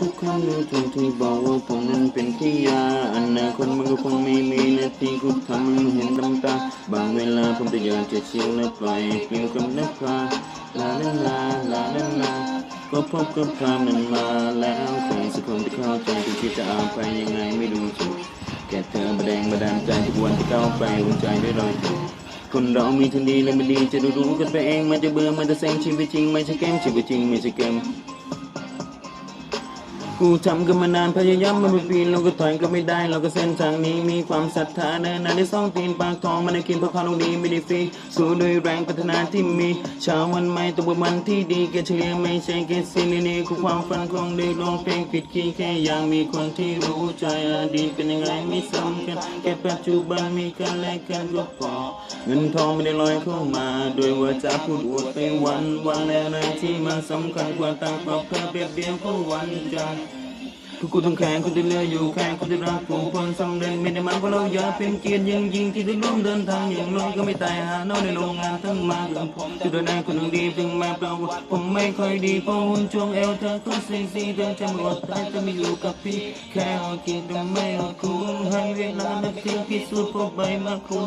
ทุกครู้ทุกที่บอกว่าผมนั้นเป็นแค่ยาอนาคตมันก็คงไม่มีนาทีกูทำมันเห็นตำตาบางเวลาผมจะอยากจะชิลและปล่อยปลิวกับนักพาลาลาลาลาลาลาก็พบกับความนั้นมาแล้วคงสักคนที่เข้าใจที่คิดจะเอาไปยังไงไม่รู้จุดแค่เธอมาแดงมาดามใจทุกวันที่ก้าไปหัวใจด้วยรอยจุดคนเรามีทั้งดีและไม่ดีจะรู้รู้กันไปเองมันจะเบื่อมันจะเซ็งชีวิตจริงไม่ใช่เกมชีวิตจริงไม่ใช่เกม กูทำกันมานานพยายามมาเป็นปีเราก็ถอยก็ไม่ได้เราก็เส้นทางนี้มีความศรัทธาเดินหนาได้สองตีนปากทองมันได้กินเพราะความรู้ดีไม่ได้ฟรีสู้ด้วยแรงพัฒนาที่มีเช้าวันใหม่ตัววันที่ดีแกเฉลี่ยไม่ใช่แค่สิ่งนี้คือความฝันของเด็กร้องเพลงผิดคีย์แค่อย่ากมีคนที่รู้ใจอดีตเป็นยังไงไม่สำคัญแค่ปัจจุบันมีกันและกันก็พอเงินทองไม่ได้ลอยเข้ามาโดยว่าจาพูดอวดไปวันวันและอะไรที่มันสำคัญกว่าต่างกว่าเพื่อเปรียบเทียบของวันจันทร์ คือกูต้องแข่งคนที่เหลืออยู่แข่งคนที่รักกูผลสำเร็จไม่ได้มายว่าะเราอยากเป็นเกียรติยิ่งยิงที่ได้ร่วมเดินทางอย่างน้อยก็ไม่ตายหาเนอนในโรงงานทั้งมากับผมที่โดยได้คนหนึ่งดีถึงแม้แปลว่าผมไม่ค่อยดีเพราะหุ่นช่วงเอวเธอก็ซีซีเธอจะไม่อดตายจะไม่อยู่กับพี่แค่ว่ากิแต่ไม่อดคุ้มให้เวลานาทีพิสูจน์พบใบมาคุ้ม